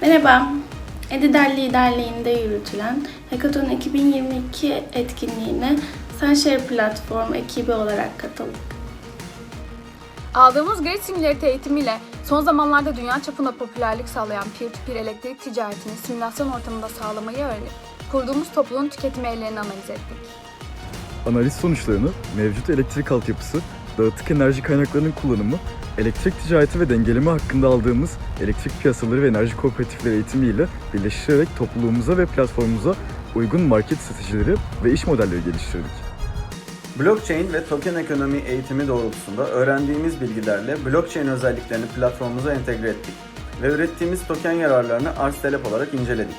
Merhaba, Edider liderliğinde yürütülen Hackathon 2022 etkinliğine Sunshare Platform ekibi olarak katıldık. Aldığımız Great Similarity eğitimiyle son zamanlarda dünya çapında popülerlik sağlayan peer-to-peer elektrik ticaretini simülasyon ortamında sağlamayı öğrenip kurduğumuz topluluğun tüketim eğilerini analiz ettik. Analiz sonuçlarını mevcut elektrik altyapısı, dağıtık enerji kaynaklarının kullanımı, elektrik ticareti ve dengeleme hakkında aldığımız elektrik piyasaları ve enerji kooperatifleri eğitimiyle birleştirerek topluluğumuza ve platformumuza uygun market stratejileri ve iş modelleri geliştirdik. Blockchain ve token ekonomi eğitimi doğrultusunda öğrendiğimiz bilgilerle blockchain özelliklerini platformumuza entegre ettik ve ürettiğimiz token yararlarını arz talep olarak inceledik.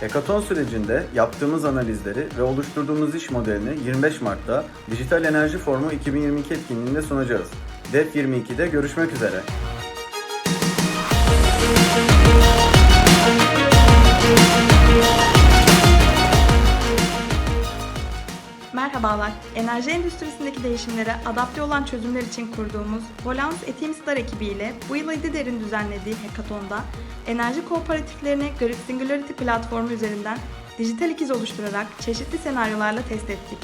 Hackathon sürecinde yaptığımız analizleri ve oluşturduğumuz iş modelini 25 Mart'ta Dijital Enerji Forumu 2022 etkinliğinde sunacağız. DEF 22'de görüşmek üzere. Merhabalar. Enerji endüstrisindeki değişimlere adapte olan çözümler için kurduğumuz Volans Etimstar ekibiyle bu yıl İDİDER'in düzenlediği Hackathon'da enerji kooperatiflerini Grid Singularity platformu üzerinden dijital ikiz oluşturarak çeşitli senaryolarla test ettik.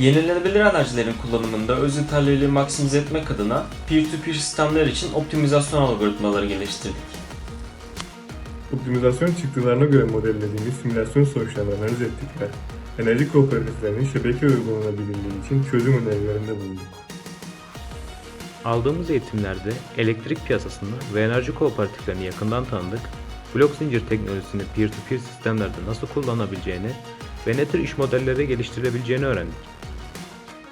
Yenilenebilir enerjilerin kullanımında öz yeterliliği maksimize etmek adına peer-to-peer sistemler için optimizasyon algoritmaları geliştirdik. Optimizasyon çıktılarına göre modellediğimiz simülasyon sonuçlarını analiz ettik ve enerji kooperatiflerinin şebeke uygulanabilirliği için çözüm önerilerinde bulunduk. Aldığımız eğitimlerde elektrik piyasasını ve enerji kooperatiflerini yakından tanıdık, blok zincir teknolojisini peer-to-peer sistemlerde nasıl kullanabileceğini ve ne tür iş modelleri geliştirilebileceğini öğrendik.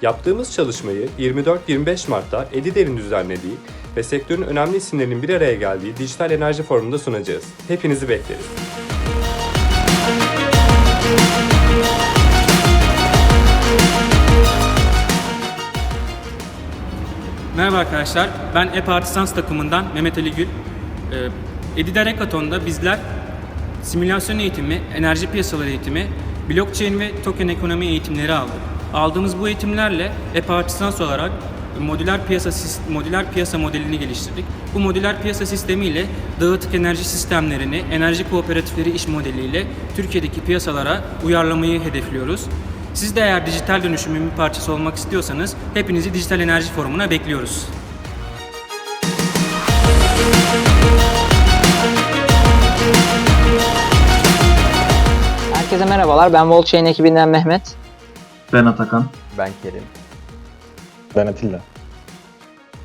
Yaptığımız çalışmayı 24-25 Mart'ta Edider'in düzenlediği ve sektörün önemli isimlerinin bir araya geldiği Dijital Enerji Forumu'nda sunacağız. Hepinizi bekleriz. Merhaba arkadaşlar, ben E-Partisans takımından Mehmet Ali Gül. Ee, Edider Hackathon'da bizler simülasyon eğitimi, enerji piyasaları eğitimi, blockchain ve token ekonomi eğitimleri aldık. Aldığımız bu eğitimlerle E-Partisans olarak modüler piyasa modüler piyasa modelini geliştirdik. Bu modüler piyasa sistemiyle dağıtık enerji sistemlerini, enerji kooperatifleri iş modeliyle Türkiye'deki piyasalara uyarlamayı hedefliyoruz. Siz de eğer dijital dönüşümün bir parçası olmak istiyorsanız hepinizi Dijital Enerji Forumu'na bekliyoruz. Herkese merhabalar. Ben Volchain ekibinden Mehmet. Ben Atakan. Ben Kerim. Ben Atilla.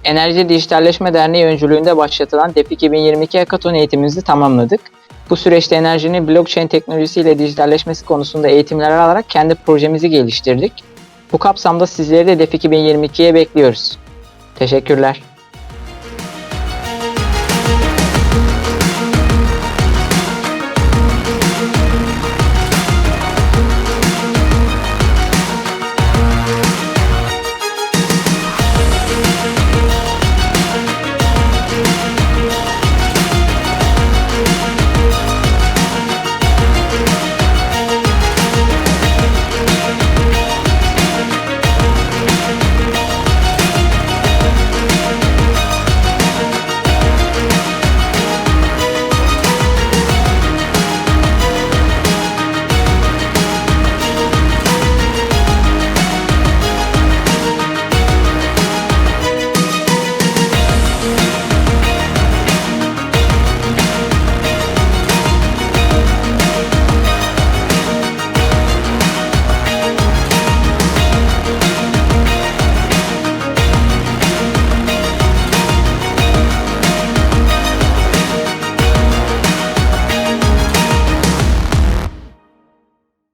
Enerji Dijitalleşme Derneği öncülüğünde başlatılan DEP 2022 Hackathon eğitimimizi tamamladık. Bu süreçte enerjinin blockchain teknolojisiyle dijitalleşmesi konusunda eğitimler alarak kendi projemizi geliştirdik. Bu kapsamda sizleri de DEP 2022'ye bekliyoruz. Teşekkürler.